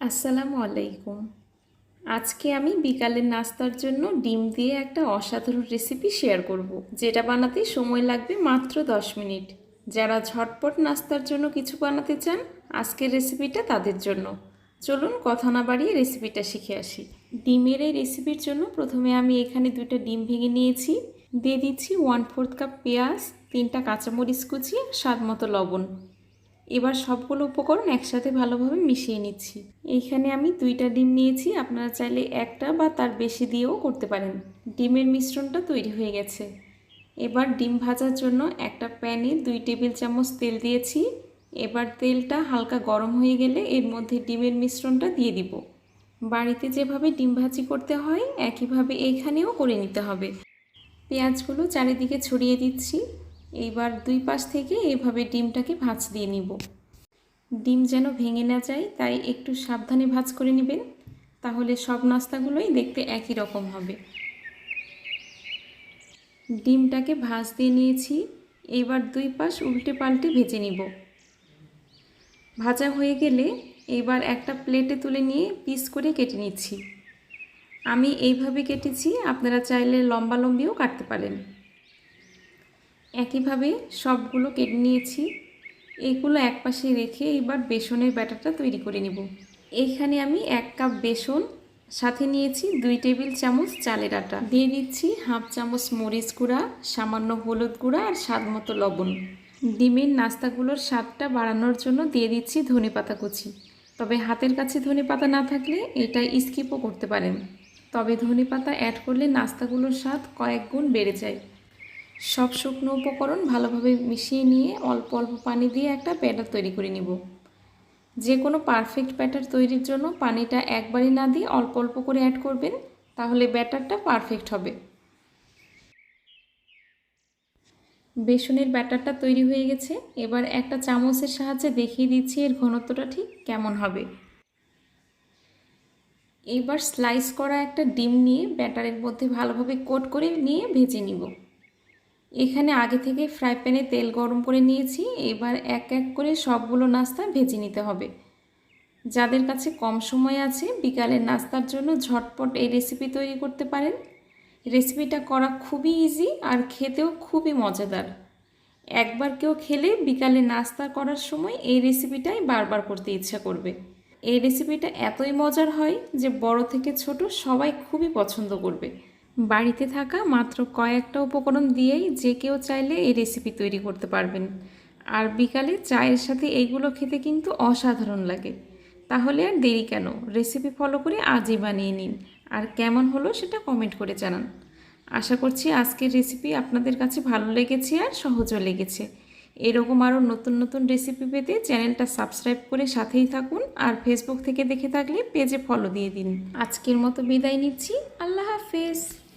আসসালামু আলাইকুম। আজকে আমি বিকালের নাস্তার জন্য ডিম দিয়ে একটা অসাধারণ রেসিপি শেয়ার করব, যেটা বানাতে সময় লাগবে মাত্র দশ মিনিট। যারা ঝটপট নাস্তার জন্য কিছু বানাতে চান, আজকের রেসিপিটা তাদের জন্য। চলুন কথা না বাড়িয়ে রেসিপিটা শিখে আসি। ডিমের এই রেসিপির জন্য প্রথমে আমি এখানে দুটো ডিম ভেঙে নিয়েছি। দিয়ে দিচ্ছি ওয়ান ফোর্থ কাপ পেঁয়াজ, তিনটা কাঁচামরিচ কুচি স্বাদ মতো লবণ। এবার সবগুলো উপকরণ একসাথে ভালোভাবে মিশিয়ে নিচ্ছি। এইখানে আমি দুইটা ডিম নিয়েছি, আপনারা চাইলে একটা বা তার বেশি দিয়েও করতে পারেন। ডিমের মিশ্রণটা তৈরি হয়ে গেছে। এবার ডিম ভাজার জন্য একটা প্যানে দুই টেবিল চামচ তেল দিয়েছি। এবার তেলটা হালকা গরম হয়ে গেলে এর মধ্যে ডিমের মিশ্রণটা দিয়ে দিব। বাড়িতে যেভাবে ডিম ভাজি করতে হয়, একইভাবে এইখানেও করে নিতে হবে। পেঁয়াজগুলো চারিদিকে ছড়িয়ে দিচ্ছি। এইবার দুই পাশ থেকে এভাবে ডিমটাকে ভাজ দিয়ে নিব। ডিম যেন ভেঙে না যায়, তাই একটু সাবধানে ভাজ করে নেবেন। তাহলে সব নাস্তাগুলোই দেখতে একই রকম হবে। ডিমটাকে ভাজ দিয়ে নিয়েছি। এবার দুই পাশ উল্টে পাল্টে ভেজে নিব। ভাজা হয়ে গেলে এবার একটা প্লেটে তুলে নিয়ে পিস করে কেটে নিচ্ছি। আমি এইভাবে কেটেছি, আপনারা চাইলে লম্বা লম্বিও কাটতে পারেন। একইভাবে সবগুলো কেটে নিয়েছি। এইগুলো এক পাশে রেখে এবার বেসনের ব্যাটারটা তৈরি করে নেব। এইখানে আমি এক কাপ বেসন, সাথে নিয়েছি দুই টেবিল চামচ চালের আটা। দিয়ে দিচ্ছি হাফ চামচ মরিচ গুঁড়া, সামান্য হলুদ গুঁড়া আর স্বাদ মতো লবণ। ডিমের নাস্তাগুলোর স্বাদটা বাড়ানোর জন্য দিয়ে দিচ্ছি ধনে পাতা কুচি। তবে হাতের কাছে ধনে পাতা না থাকলে এটা স্কিপও করতে পারেন। তবে ধনে পাতা অ্যাড করলে নাস্তাগুলোর স্বাদ কয়েক গুণ বেড়ে যায়। সব শুকনো উপকরণ ভালোভাবে মিশিয়ে নিয়ে অল্প অল্প পানি দিয়ে একটা ব্যাটার তৈরি করে নিব। যে কোনো পারফেক্ট ব্যাটার তৈরির জন্য পানিটা একবারই না দিয়ে অল্প অল্প করে অ্যাড করবেন, তাহলে ব্যাটারটা পারফেক্ট হবে। বেসনের ব্যাটারটা তৈরি হয়ে গেছে। এবার একটা চামচের সাহায্যে দেখিয়ে দিচ্ছি এর ঘনত্বটা ঠিক কেমন হবে। এবার স্লাইস করা একটা ডিম নিয়ে ব্যাটারের মধ্যে ভালোভাবে কোট করে নিয়ে ভেজে নিব। এখানে আগে থেকে ফ্রাই প্যানে তেল গরম করে নিয়েছি। এবার এক এক করে সবগুলো নাস্তা ভেজে নিতে হবে। যাদের কাছে কম সময় আছে বিকালের নাস্তার জন্য ঝটপট এই রেসিপি তৈরি করতে পারেন। রেসিপিটা করা খুবই ইজি আর খেতেও খুবই মজাদার। একবার কেউ খেলে বিকালে নাস্তা করার সময় এই রেসিপিটাই বারবার করতে ইচ্ছা করবে। এই রেসিপিটা এতই মজার হয় যে বড় থেকে ছোট সবাই খুবই পছন্দ করবে। বাড়িতে থাকা মাত্র কয়েকটা উপকরণ দিয়েই যে কেউ চাইলে এই রেসিপি তৈরি করতে পারবেন। আর বিকালে চায়ের সাথে এইগুলো খেতে কিন্তু অসাধারণ লাগে। তাহলে আর দেরি কেন? রেসিপি ফলো করে আজই বানিয়ে নিন। আর কেমন হলো সেটা কমেন্ট করে জানান। আশা করছি আজকের রেসিপি আপনাদের কাছে ভালো লেগেছে আর সহজও লেগেছে। এরকম আরও নতুন নতুন রেসিপি পেতে চ্যানেলটা সাবস্ক্রাইব করে সাথেই থাকুন আর ফেসবুক থেকে দেখে থাকলে পেজে ফলো দিয়ে দিন। আজকের মতো বিদায় নিচ্ছি। আল্লাহ Hafiz!